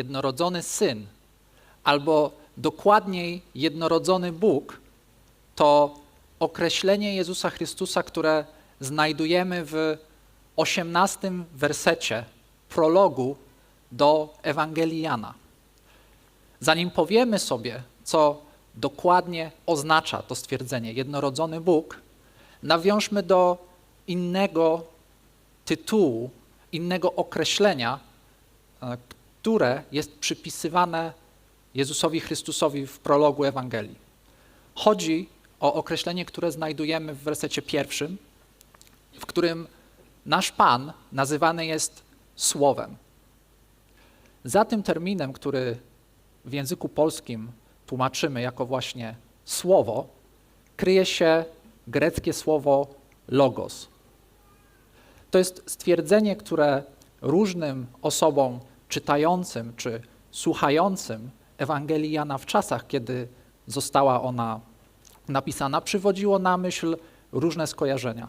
jednorodzony syn, albo dokładniej jednorodzony Bóg, to określenie Jezusa Chrystusa, które znajdujemy w 18 wersecie prologu do Ewangelii Jana. Zanim powiemy sobie, co dokładnie oznacza to stwierdzenie jednorodzony Bóg, nawiążmy do innego tytułu, innego określenia, e, które jest przypisywane Jezusowi Chrystusowi w prologu Ewangelii. Chodzi o określenie, które znajdujemy w wersecie pierwszym, w którym nasz Pan nazywany jest Słowem. Za tym terminem, który w języku polskim tłumaczymy jako właśnie słowo, kryje się greckie słowo logos. To jest stwierdzenie, które różnym osobom czytającym czy słuchającym Ewangelii Jana w czasach, kiedy została ona napisana, przywodziło na myśl różne skojarzenia.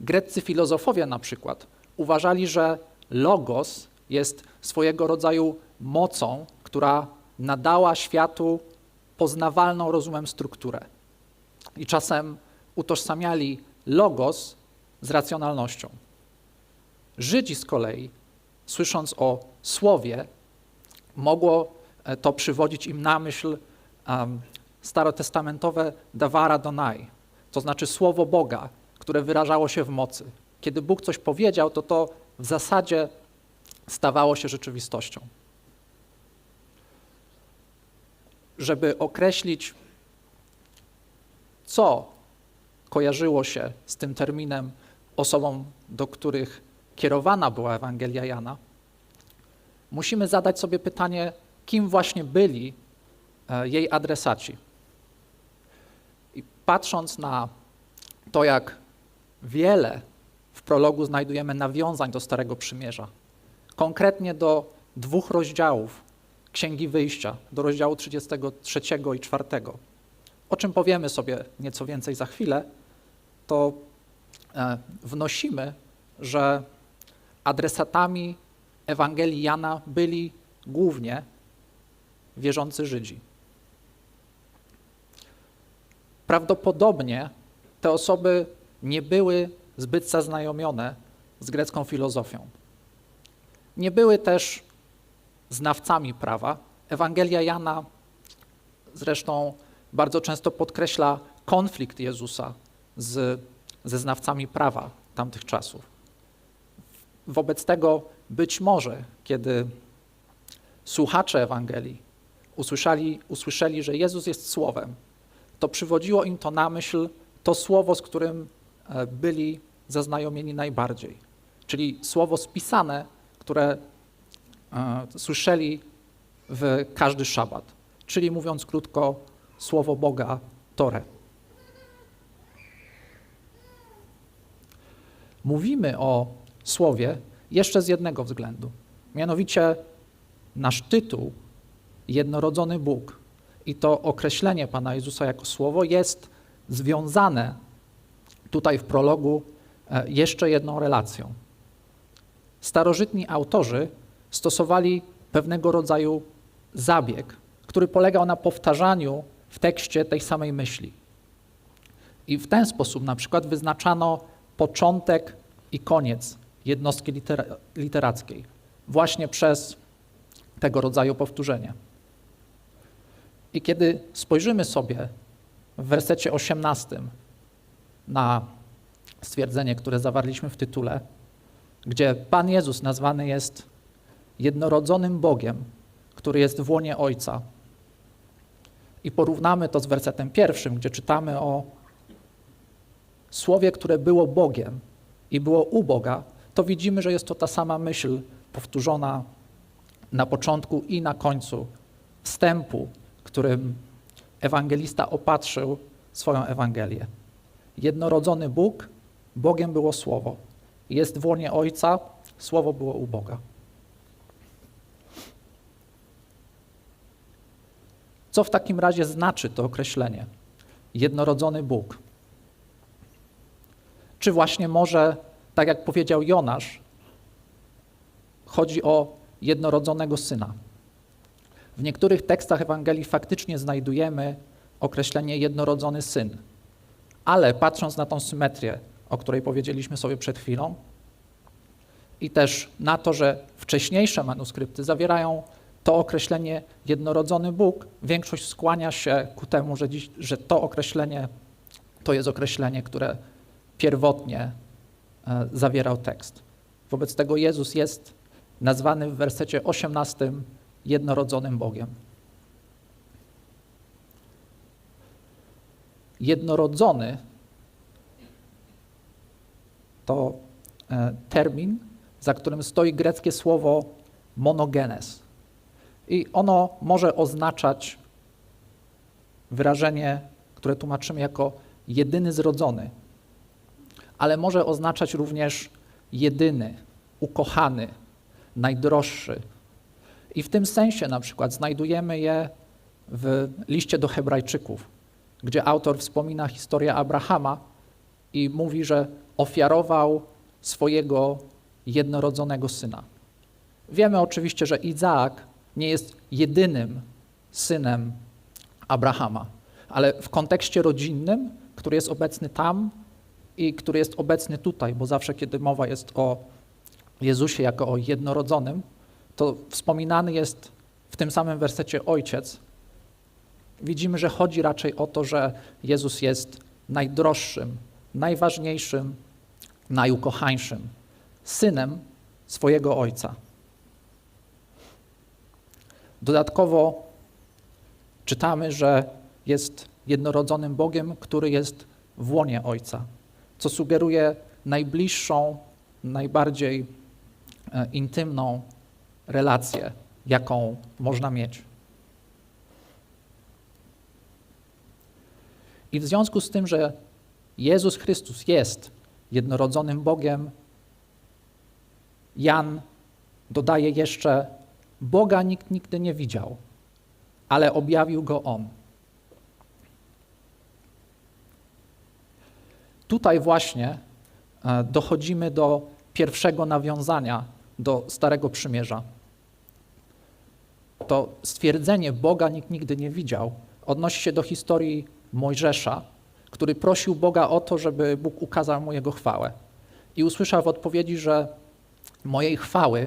Greccy filozofowie na przykład uważali, że logos jest swojego rodzaju mocą, która nadała światu poznawalną rozumem strukturę. I czasem utożsamiali logos z racjonalnością. Żydzi z kolei, słysząc o słowie, mogło e, to przywodzić im na myśl um, starotestamentowe dawara donai, to znaczy słowo Boga, które wyrażało się w mocy. Kiedy Bóg coś powiedział, to to w zasadzie stawało się rzeczywistością. Żeby określić, co kojarzyło się z tym terminem osobom, do których kierowana była Ewangelia Jana, musimy zadać sobie pytanie, kim właśnie byli e, jej adresaci. I patrząc na to, jak wiele w prologu znajdujemy nawiązań do Starego Przymierza, konkretnie do dwóch rozdziałów Księgi Wyjścia, do rozdziału 33 i 4, o czym powiemy sobie nieco więcej za chwilę, to e, wnosimy, że adresatami Ewangelii Jana byli głównie wierzący Żydzi. Prawdopodobnie te osoby nie były zbyt zaznajomione z grecką filozofią. Nie były też znawcami prawa. Ewangelia Jana zresztą bardzo często podkreśla konflikt Jezusa z, ze znawcami prawa tamtych czasów. Wobec tego być może, kiedy słuchacze Ewangelii usłyszeli, usłyszeli, że Jezus jest Słowem, to przywodziło im to na myśl to słowo, z którym e, byli zaznajomieni najbardziej, czyli słowo spisane, które e, słyszeli w każdy szabat, czyli mówiąc krótko, słowo Boga Tore. Mówimy o słowie jeszcze z jednego względu. Mianowicie nasz tytuł, jednorodzony Bóg i to określenie Pana Jezusa jako słowo jest związane tutaj w prologu e, jeszcze jedną relacją. Starożytni autorzy stosowali pewnego rodzaju zabieg, który polegał na powtarzaniu w tekście tej samej myśli. I w ten sposób na przykład wyznaczano początek i koniec jednostki litera literackiej, właśnie przez tego rodzaju powtórzenie. I kiedy spojrzymy sobie w wersecie 18 na stwierdzenie, które zawarliśmy w tytule, gdzie Pan Jezus nazwany jest jednorodzonym Bogiem, który jest w łonie Ojca. I porównamy to z wersetem pierwszym, gdzie czytamy o słowie, które było Bogiem i było u Boga, to widzimy, że jest to ta sama myśl powtórzona na początku i na końcu wstępu, którym ewangelista opatrzył swoją Ewangelię. Jednorodzony Bóg, Bogiem było Słowo. Jest w łonie Ojca, Słowo było u Boga. Co w takim razie znaczy to określenie? Jednorodzony Bóg. Czy właśnie może, tak jak powiedział Jonasz, chodzi o jednorodzonego syna. W niektórych tekstach Ewangelii faktycznie znajdujemy określenie jednorodzony syn, ale patrząc na tą symetrię, o której powiedzieliśmy sobie przed chwilą, i też na to, że wcześniejsze manuskrypty zawierają to określenie jednorodzony Bóg, większość skłania się ku temu, że, dziś, że to określenie to jest określenie, które pierwotnie zawierał tekst. Wobec tego Jezus jest nazwany w wersecie 18 jednorodzonym Bogiem. Jednorodzony to e, termin, za którym stoi greckie słowo monogenes. I ono może oznaczać wyrażenie, które tłumaczymy jako jedyny zrodzony, ale może oznaczać również jedyny, ukochany, najdroższy. I w tym sensie na przykład znajdujemy je w liście do Hebrajczyków, gdzie autor wspomina historię Abrahama i mówi, że ofiarował swojego jednorodzonego syna. Wiemy oczywiście, że Izaak nie jest jedynym synem Abrahama, ale w kontekście rodzinnym, który jest obecny tam i który jest obecny tutaj, bo zawsze, kiedy mowa jest o Jezusie jako o jednorodzonym, to wspominany jest w tym samym wersecie ojciec. Widzimy, że chodzi raczej o to, że Jezus jest najdroższym, najważniejszym, najukochańszym synem swojego ojca. Dodatkowo czytamy, że jest jednorodzonym Bogiem, który jest w łonie Ojca, co sugeruje najbliższą, najbardziej e, intymną relację, jaką można mieć. I w związku z tym, że Jezus Chrystus jest jednorodzonym Bogiem, Jan dodaje jeszcze Boga nikt nigdy nie widział, ale objawił go On. Tutaj właśnie e, dochodzimy do pierwszego nawiązania do Starego Przymierza. To stwierdzenie Boga nikt nigdy nie widział odnosi się do historii Mojżesza, który prosił Boga o to, żeby Bóg ukazał mu jego chwałę. I usłyszał w odpowiedzi, że mojej chwały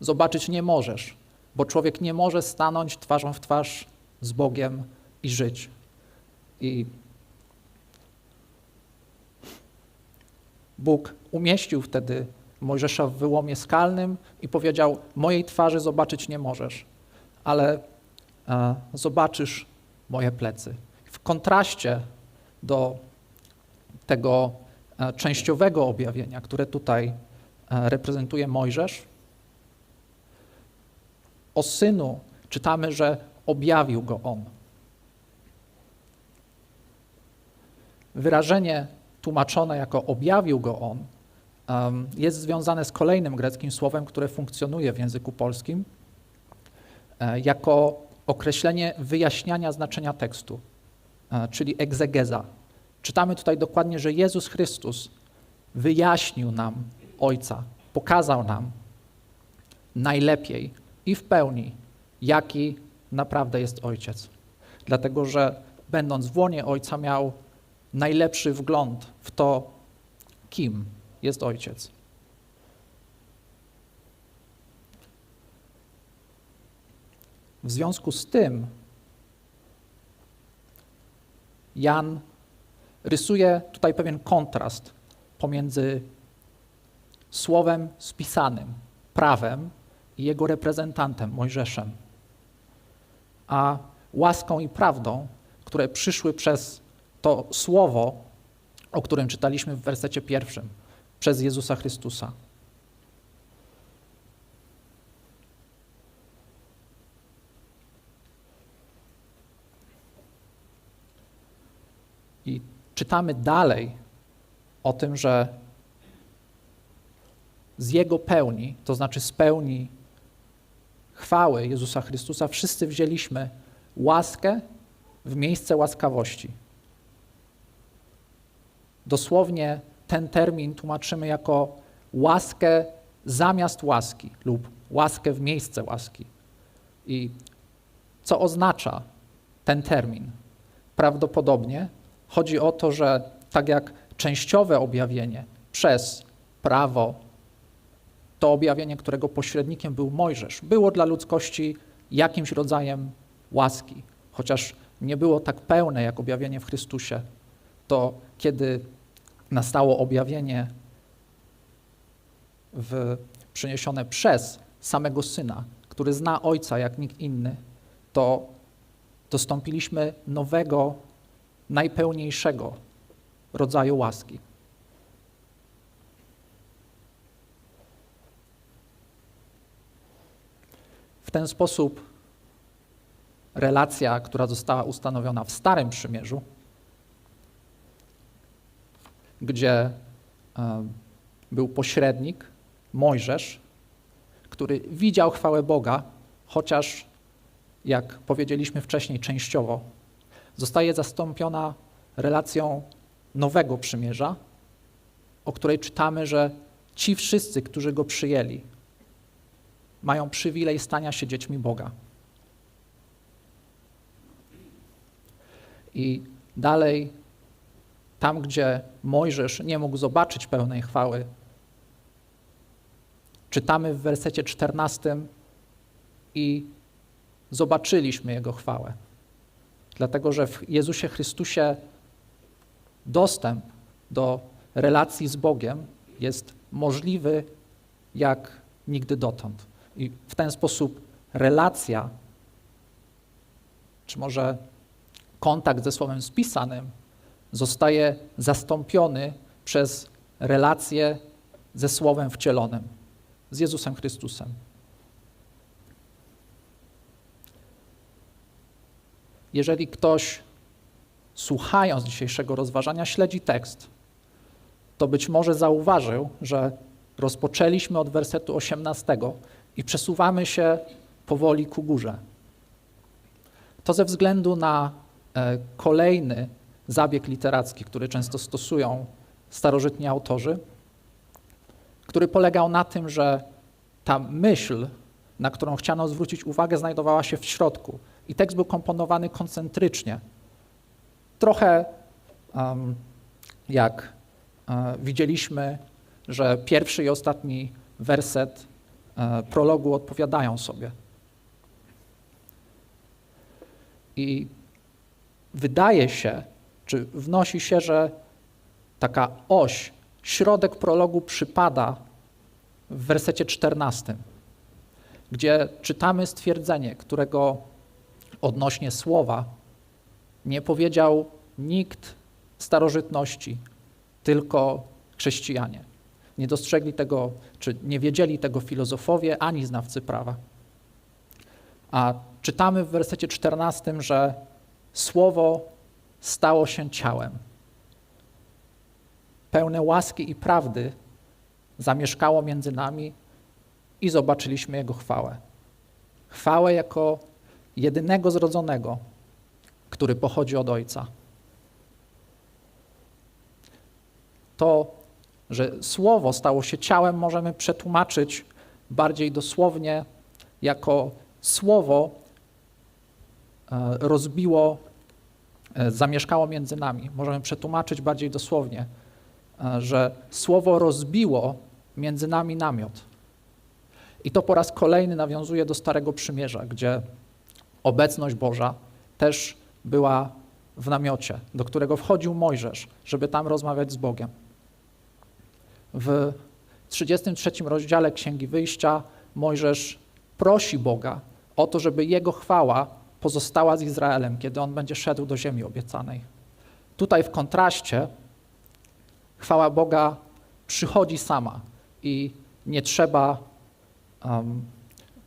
zobaczyć nie możesz, bo człowiek nie może stanąć twarzą w twarz z Bogiem i żyć. I Bóg umieścił wtedy Mojżesza w wyłomie skalnym i powiedział: Mojej twarzy zobaczyć nie możesz, ale e, zobaczysz moje plecy. W kontraście do tego e, częściowego objawienia, które tutaj e, reprezentuje Mojżesz, o synu czytamy, że objawił go on. Wyrażenie tłumaczone jako objawił go on jest związane z kolejnym greckim słowem, które funkcjonuje w języku polskim, e, jako określenie wyjaśniania znaczenia tekstu, e, czyli egzegeza. Czytamy tutaj dokładnie, że Jezus Chrystus wyjaśnił nam Ojca, pokazał nam najlepiej i w pełni, jaki naprawdę jest Ojciec. Dlatego, że będąc w łonie Ojca miał najlepszy wgląd w to, kim jest Ojciec. W związku z tym Jan rysuje tutaj pewien kontrast pomiędzy słowem spisanym, prawem i jego reprezentantem, Mojżeszem, a łaską i prawdą, które przyszły przez to słowo, o którym czytaliśmy w wersecie pierwszym, przez Jezusa Chrystusa. I czytamy dalej o tym, że z Jego pełni, to znaczy z pełni chwały Jezusa Chrystusa, wszyscy wzięliśmy łaskę w miejsce łaskawości. Dosłownie ten termin tłumaczymy jako łaskę zamiast łaski lub łaskę w miejsce łaski. I co oznacza ten termin? Prawdopodobnie chodzi o to, że tak jak częściowe objawienie przez prawo, to objawienie, którego pośrednikiem był Mojżesz, było dla ludzkości jakimś rodzajem łaski, chociaż nie było tak pełne jak objawienie w Chrystusie, to kiedy nastało objawienie w, przyniesione przez samego Syna, który zna Ojca jak nikt inny, to dostąpiliśmy nowego, najpełniejszego rodzaju łaski. W ten sposób relacja, która została ustanowiona w Starym Przymierzu, gdzie e, był pośrednik, Mojżesz, który widział chwałę Boga, chociaż, jak powiedzieliśmy wcześniej, częściowo, zostaje zastąpiona relacją nowego przymierza, o której czytamy, że ci wszyscy, którzy go przyjęli, mają przywilej stania się dziećmi Boga. I dalej, tam gdzie Mojżesz nie mógł zobaczyć pełnej chwały, czytamy w wersecie 14 i zobaczyliśmy Jego chwałę. Dlatego, że w Jezusie Chrystusie dostęp do relacji z Bogiem jest możliwy jak nigdy dotąd. I w ten sposób relacja, czy może kontakt ze Słowem spisanym, zostaje zastąpiony przez relację ze Słowem wcielonym, z Jezusem Chrystusem. Jeżeli ktoś słuchając dzisiejszego rozważania śledzi tekst, to być może zauważył, że rozpoczęliśmy od wersetu 18 i przesuwamy się powoli ku górze. To ze względu na e, kolejny zabieg literacki, który często stosują starożytni autorzy, który polegał na tym, że ta myśl, na którą chciano zwrócić uwagę, znajdowała się w środku i tekst był komponowany koncentrycznie. Trochę um, jak e, widzieliśmy, że pierwszy i ostatni werset e, prologu odpowiadają sobie. I wydaje się, czy wnosi się, że taka oś, środek prologu przypada w wersecie 14, gdzie czytamy stwierdzenie, którego odnośnie słowa nie powiedział nikt starożytności, tylko chrześcijanie. Nie dostrzegli tego, czy nie wiedzieli tego filozofowie ani znawcy prawa. A czytamy w wersecie 14, że słowo stało się ciałem. Pełne łaski i prawdy zamieszkało między nami i zobaczyliśmy Jego chwałę. Chwałę jako jedynego zrodzonego, który pochodzi od Ojca. To, że Słowo stało się ciałem, możemy przetłumaczyć bardziej dosłownie jako Słowo e, rozbiło, zamieszkało między nami. Możemy przetłumaczyć bardziej dosłownie, e, że Słowo rozbiło między nami namiot. I to po raz kolejny nawiązuje do Starego Przymierza, gdzie obecność Boża też była w namiocie, do którego wchodził Mojżesz, żeby tam rozmawiać z Bogiem. W 33 rozdziale Księgi Wyjścia Mojżesz prosi Boga o to, żeby jego chwała pozostała z Izraelem, kiedy on będzie szedł do ziemi obiecanej. Tutaj w kontraście chwała Boga przychodzi sama i nie trzeba um,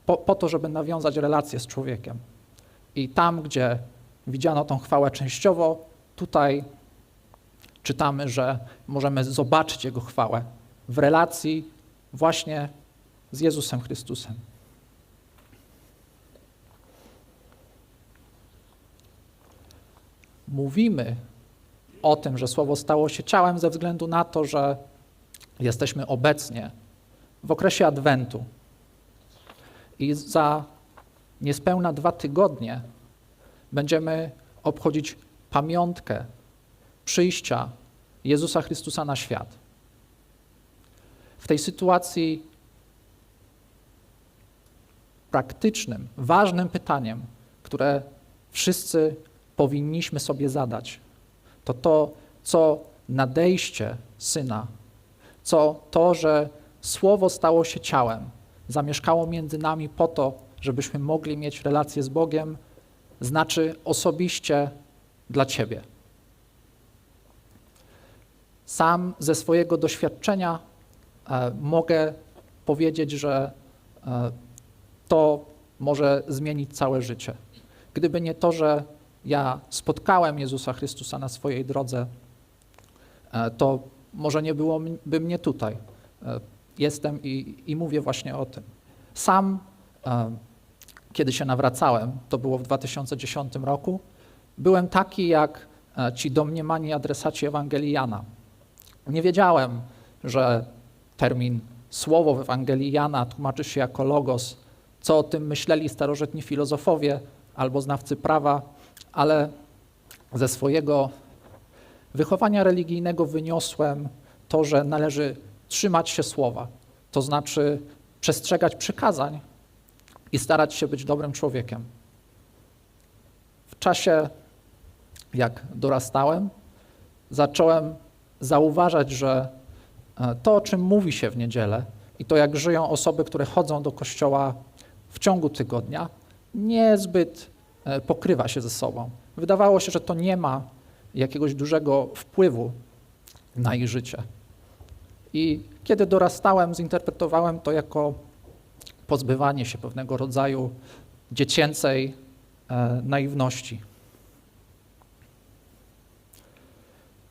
po, po to, żeby nawiązać relację z człowiekiem. I tam, gdzie widziano tą chwałę częściowo, tutaj czytamy, że możemy zobaczyć Jego chwałę w relacji właśnie z Jezusem Chrystusem. Mówimy o tym, że Słowo stało się ciałem ze względu na to, że jesteśmy obecnie w okresie Adwentu. I za niespełna dwa tygodnie będziemy obchodzić pamiątkę przyjścia Jezusa Chrystusa na świat. W tej sytuacji praktycznym, ważnym pytaniem, które wszyscy powinniśmy sobie zadać, to to, co nadejście Syna, co to, że Słowo stało się ciałem, zamieszkało między nami po to, żebyśmy mogli mieć relację z Bogiem, znaczy osobiście dla Ciebie. Sam ze swojego doświadczenia e, mogę powiedzieć, że e, to może zmienić całe życie. Gdyby nie to, że ja spotkałem Jezusa Chrystusa na swojej drodze, e, to może nie byłoby mnie tutaj. E, Jestem i, i mówię właśnie o tym. Sam, e, kiedy się nawracałem, to było w 2010 roku, byłem taki jak ci domniemani adresaci Ewangelii Jana. Nie wiedziałem, że termin słowo w Ewangelii Jana tłumaczy się jako logos, co o tym myśleli starożytni filozofowie albo znawcy prawa, ale ze swojego wychowania religijnego wyniosłem to, że należy trzymać się słowa, to znaczy przestrzegać przykazań i starać się być dobrym człowiekiem. W czasie, jak dorastałem, zacząłem zauważać, że e, to, o czym mówi się w niedzielę i to, jak żyją osoby, które chodzą do kościoła w ciągu tygodnia, niezbyt pokrywa się ze sobą. Wydawało się, że to nie ma jakiegoś dużego wpływu na ich życie. I kiedy dorastałem, zinterpretowałem to jako pozbywanie się pewnego rodzaju dziecięcej e, naiwności.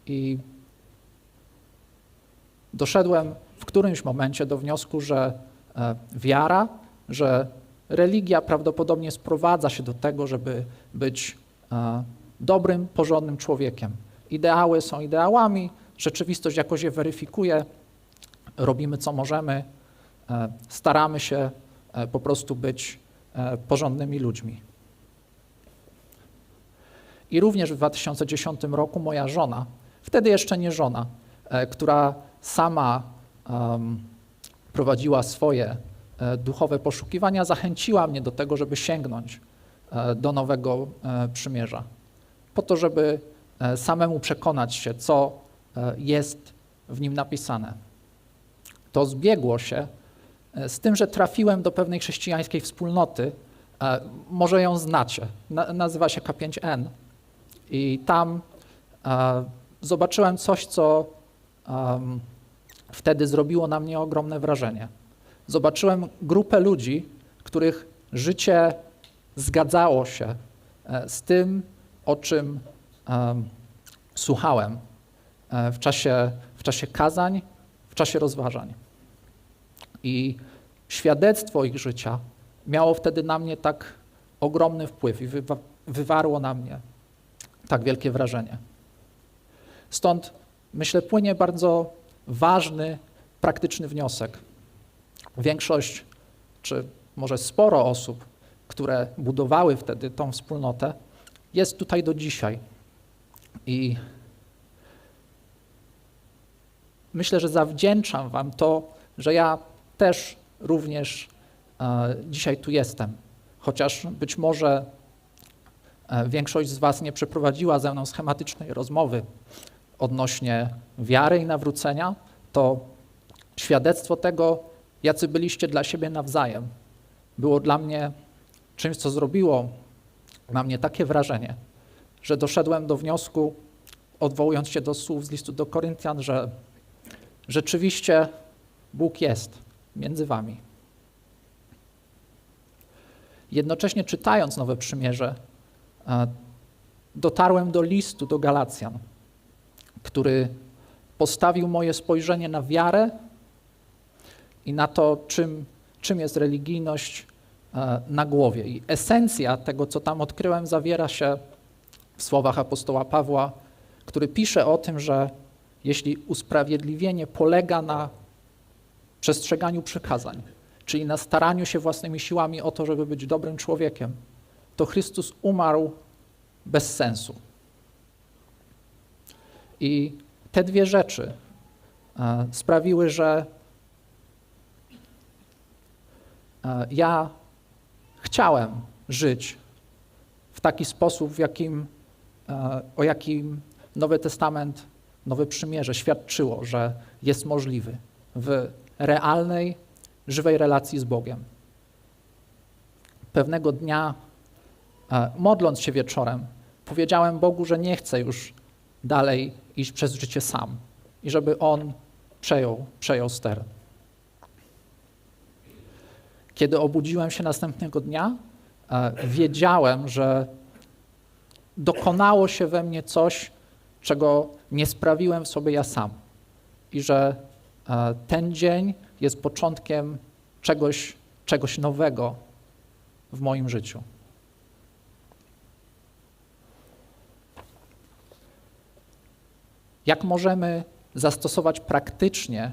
I doszedłem w którymś momencie do wniosku, że e, wiara, że religia prawdopodobnie sprowadza się do tego, żeby być e, dobrym, porządnym człowiekiem. Ideały są ideałami, rzeczywistość jakoś je weryfikuje, robimy co możemy, e, staramy się e, po prostu być porządnymi ludźmi. I również w 2010 roku moja żona, wtedy jeszcze nie żona, która sama um, prowadziła swoje duchowe poszukiwania, zachęciła mnie do tego, żeby sięgnąć do nowego przymierza, po to, żeby samemu przekonać się, co jest w nim napisane to zbiegło się e, z tym, że trafiłem do pewnej chrześcijańskiej wspólnoty. E, może ją znacie. nazywa się K5N. I tam e, zobaczyłem coś, co wtedy zrobiło na mnie ogromne wrażenie. Zobaczyłem grupę ludzi, których życie zgadzało się z tym, o czym słuchałem w czasie, w czasie kazań, w czasie rozważań. I świadectwo ich życia miało wtedy na mnie tak ogromny wpływ i wywarło na mnie tak wielkie wrażenie. Stąd myślę, płynie bardzo ważny, praktyczny wniosek. Większość, czy może sporo osób, które budowały wtedy tą wspólnotę, jest tutaj do dzisiaj. I myślę, że zawdzięczam Wam to, że ja też również e, dzisiaj tu jestem. Chociaż być może e, większość z Was nie przeprowadziła ze mną schematycznej rozmowy odnośnie wiary i nawrócenia, to świadectwo tego, jacy byliście dla siebie nawzajem, było dla mnie czymś, co zrobiło na mnie takie wrażenie, że doszedłem do wniosku, odwołując się do słów z listu do Koryntian, że rzeczywiście Bóg jest między wami. Jednocześnie czytając Nowe Przymierze, e, dotarłem do listu do Galacjan, który postawił moje spojrzenie na wiarę i na to, czym, czym jest religijność e, na głowie. I esencja tego, co tam odkryłem, zawiera się w słowach apostoła Pawła, który pisze o tym, że jeśli usprawiedliwienie polega na przestrzeganiu przykazań. czyli na staraniu się własnymi siłami o to, żeby być dobrym człowiekiem, to Chrystus umarł bez sensu. I te dwie rzeczy e, sprawiły, że e, ja chciałem żyć w taki sposób, w jakim, e, o jakim Nowy Testament, Nowe Przymierze świadczyło, że jest możliwy w realnej, żywej relacji z Bogiem. Pewnego dnia, e, modląc się wieczorem, powiedziałem Bogu, że nie chcę już dalej iść przez życie sam i żeby On przejął, przejął ster. Kiedy obudziłem się następnego dnia, e, wiedziałem, że dokonało się we mnie coś, czego nie sprawiłem w sobie ja sam. I że e, ten dzień jest początkiem czegoś, czegoś nowego w moim życiu. Jak możemy zastosować praktycznie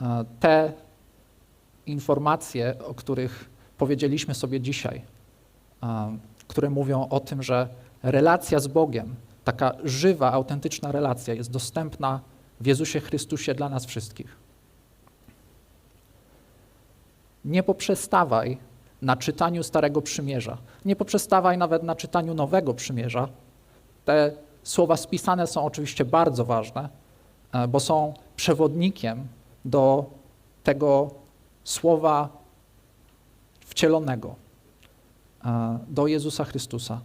e, te informacje, o których powiedzieliśmy sobie dzisiaj, które mówią o tym, że relacja z Bogiem, taka żywa, autentyczna relacja jest dostępna w Jezusie Chrystusie dla nas wszystkich. Nie poprzestawaj na czytaniu Starego Przymierza, nie poprzestawaj nawet na czytaniu Nowego Przymierza. Te słowa spisane są oczywiście bardzo ważne, e, bo są przewodnikiem do tego słowa wcielonego, e, do Jezusa Chrystusa.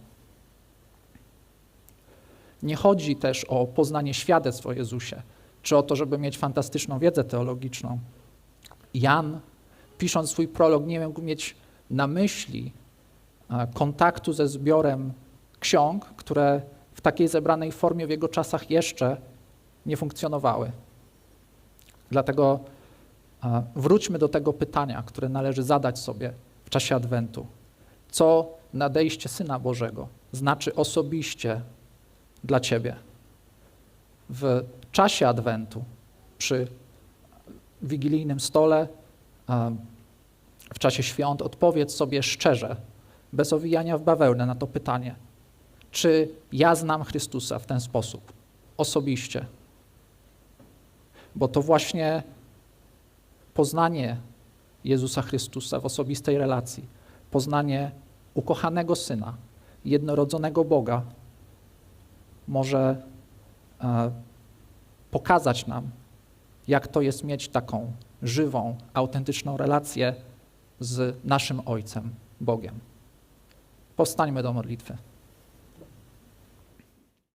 Nie chodzi też o poznanie świadectw o Jezusie, czy o to, żeby mieć fantastyczną wiedzę teologiczną. Jan, pisząc swój prolog, nie mógł mieć na myśli e, kontaktu ze zbiorem ksiąg, które w takiej zebranej formie w jego czasach jeszcze nie funkcjonowały. Dlatego wróćmy do tego pytania, które należy zadać sobie w czasie Adwentu. Co nadejście Syna Bożego znaczy osobiście dla Ciebie? W czasie Adwentu, przy wigilijnym stole, w czasie świąt, odpowiedz sobie szczerze, bez owijania w bawełnę na to pytanie. Czy ja znam Chrystusa w ten sposób, osobiście? Bo to właśnie poznanie Jezusa Chrystusa w osobistej relacji, poznanie ukochanego Syna, jednorodzonego Boga, może e, pokazać nam, jak to jest mieć taką żywą, autentyczną relację z naszym Ojcem, Bogiem. Powstańmy do modlitwy.